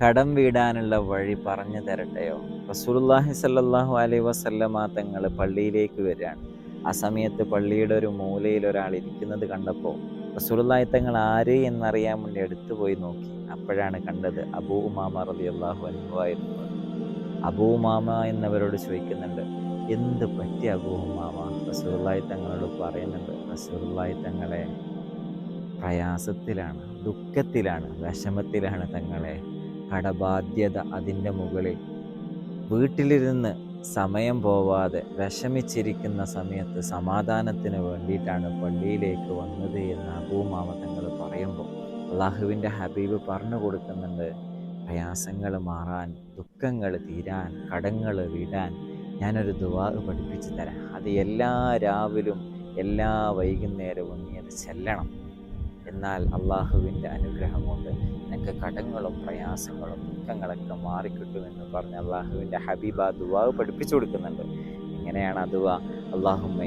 കടം വീടാനുള്ള വഴി പറഞ്ഞു തരട്ടെയോ? റസൂലുള്ളാഹി സല്ലല്ലാഹു അലൈഹി വസല്ലമ തങ്ങൾ പള്ളിയിലേക്ക് വരികയാണ്. ആ സമയത്ത് പള്ളിയുടെ ഒരു മൂലയിൽ ഒരാൾ ഇരിക്കുന്നത് കണ്ടപ്പോൾ റസൂലുള്ളാഹി തങ്ങൾ ആര് എന്നറിയാൻ വേണ്ടി എടുത്തു പോയി നോക്കി. അപ്പോഴാണ് കണ്ടത് അബൂ ഉമാമ റളിയല്ലാഹു അൻഹു ആയിരുന്നു. അബൂ ഉമാമ എന്നവരോട് ചോദിക്കുന്നുണ്ട് എന്ത് പറ്റി അബൂ ഉമാമ? തങ്ങളോട് പറയുന്നുണ്ട് റസൂലുള്ളാഹി തങ്ങളെ പ്രയാസത്തിലാണ് ദുഃഖത്തിലാണ് വിഷമത്തിലാണ് തങ്ങളെ കടബാധ്യത അതിന്റെ മുകളിൽ. വീട്ടിലിരുന്ന് സമയം പോവാതെ വിഷമിച്ചിരിക്കുന്ന സമയത്ത് സമാധാനത്തിന് വേണ്ടിയിട്ടാണ് പള്ളിയിലേക്ക് വന്നത് എന്ന് അബൂമാമ തങ്ങൾ പറയുമ്പോൾ അള്ളാഹുവിന്റെ ഹബീബ് പറഞ്ഞു കൊടുക്കുന്നുണ്ട് പ്രയാസങ്ങൾ മാറാൻ ദുഃഖങ്ങൾ തീരാൻ കടങ്ങൾ വിടാൻ ഞാനൊരു ദുവാ പഠിപ്പിച്ചു തരാം. അത് എല്ലാ രാവിലും എല്ലാ വൈകുന്നേരവും നീ അത് ചെല്ലണം. എന്നാൽ അള്ളാഹുവിന്റെ അനുഗ്രഹം കൊണ്ട് നിനക്ക് കടങ്ങളും പ്രയാസങ്ങളും ദുഃഖങ്ങളൊക്കെ മാറിക്കിട്ടുമെന്ന് പറഞ്ഞ് അള്ളാഹുവിന്റെ ഹബീബ ദുവാവ് പഠിപ്പിച്ചു കൊടുക്കുന്നുണ്ട്. എങ്ങനെയാണ് ദുവാ അള്ളാഹുമ്മ